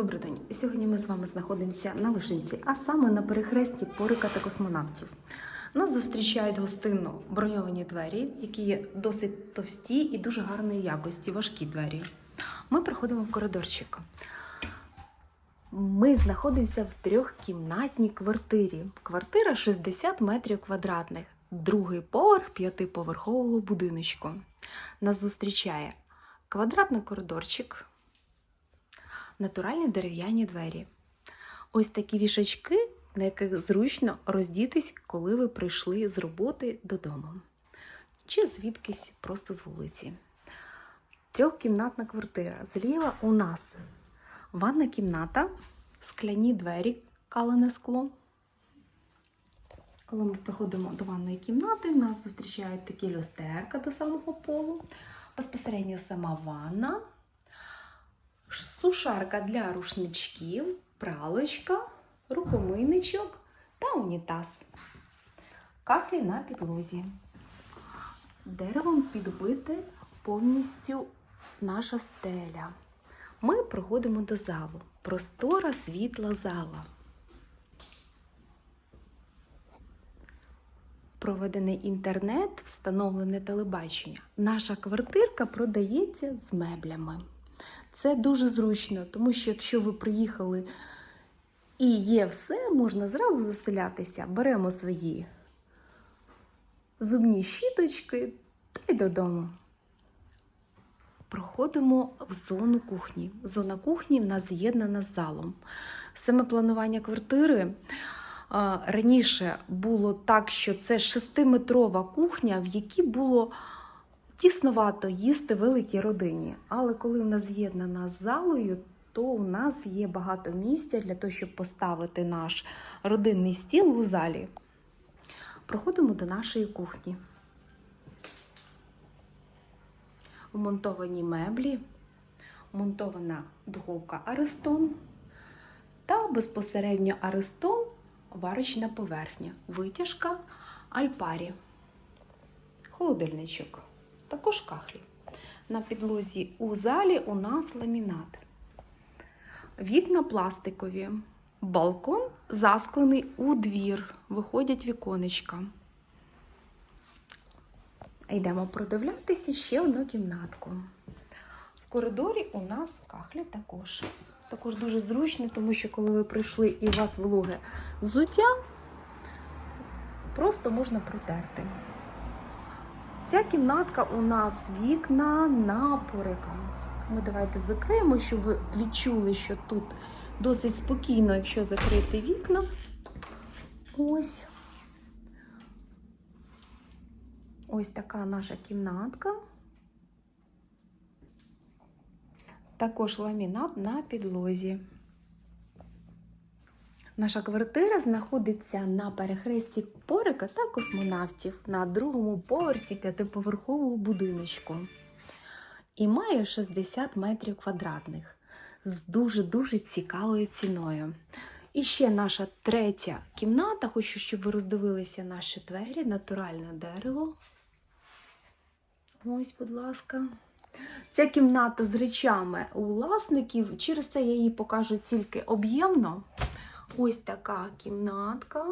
Добрий день. Сьогодні ми з вами знаходимося на вишенці, а саме на перехресті Порика та космонавтів. Нас зустрічають гостинно броньовані двері, які є досить товсті і дуже гарної якості, важкі двері. Ми приходимо в коридорчик. Ми знаходимося в трьохкімнатній квартирі. Квартира 60 метрів квадратних, другий поверх п'ятиповерхового будиночку. Нас зустрічає квадратний коридорчик, натуральні дерев'яні двері. Ось такі вішачки, на яких зручно роздітись, коли ви прийшли з роботи додому. Чи звідкись просто з вулиці. Трьохкімнатна квартира. Зліва у нас ванна кімната, скляні двері, калене скло. Коли ми приходимо до ванної кімнати, нас зустрічають такі люстерка до самого полу, безпосередньо сама ванна, сушарка для рушничків, пралочка, рукомийничок та унітаз. Кахлі на підлозі. Деревом підбите повністю наша стеля. Ми проходимо до залу. Простора світла зала. Проведений інтернет, встановлене телебачення. Наша квартирка продається з меблями. Це дуже зручно, тому що якщо ви приїхали і є все, можна зразу заселятися. Беремо свої зубні щіточки та й додому. Проходимо в зону кухні. Зона кухні в нас з'єднана з залом. Саме планування квартири раніше було так, що це шестиметрова кухня, в якій було тісновато їсти великій родині. Але коли в нас з'єднана з залою, то у нас є багато місця для того, щоб поставити наш родинний стіл у залі. Проходимо до нашої кухні. Вмонтовані меблі, вмонтована духовка Аристон та безпосередньо Аристон варочна поверхня, витяжка Альпарі, холодильничок, також кахлі. На підлозі у залі у нас ламінат. Вікна пластикові, балкон засклений у двір, виходять віконечка. Йдемо продивлятися ще одну кімнатку. В коридорі у нас кахлі також. Також дуже зручно, тому що коли ви прийшли і у вас вологе взуття, просто можна протерти. Ця кімнатка у нас вікна на. Ми давайте закриємо, щоб ви відчули, що тут досить спокійно, якщо закрити вікна. Ось. Ось така наша кімнатка. Також ламінат на підлозі. Наша квартира знаходиться на перехресті Порика та космонавтів на другому поверсі п'ятиповерхового будиночку. І має 60 метрів квадратних з дуже-дуже цікавою ціною. І ще наша третя кімната. Хочу, щоб ви роздивилися наші двері, натуральне дерево. Ось, будь ласка. Ця кімната з речами у власників. Через це я її покажу тільки об'ємно. Ось така кімнатка.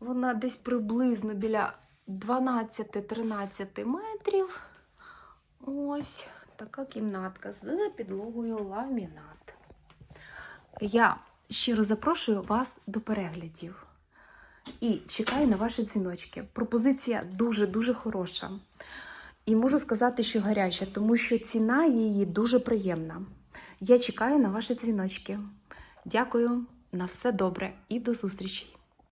Вона десь приблизно біля 12-13 метрів. Ось така кімнатка з підлогою ламінат. Я щиро запрошую вас до переглядів. І чекаю на ваші дзвіночки. Пропозиція дуже-дуже хороша. І можу сказати, що гаряча, тому що ціна її дуже приємна. Я чекаю на ваші дзвіночки. Дякую, на все добре і до зустрічі!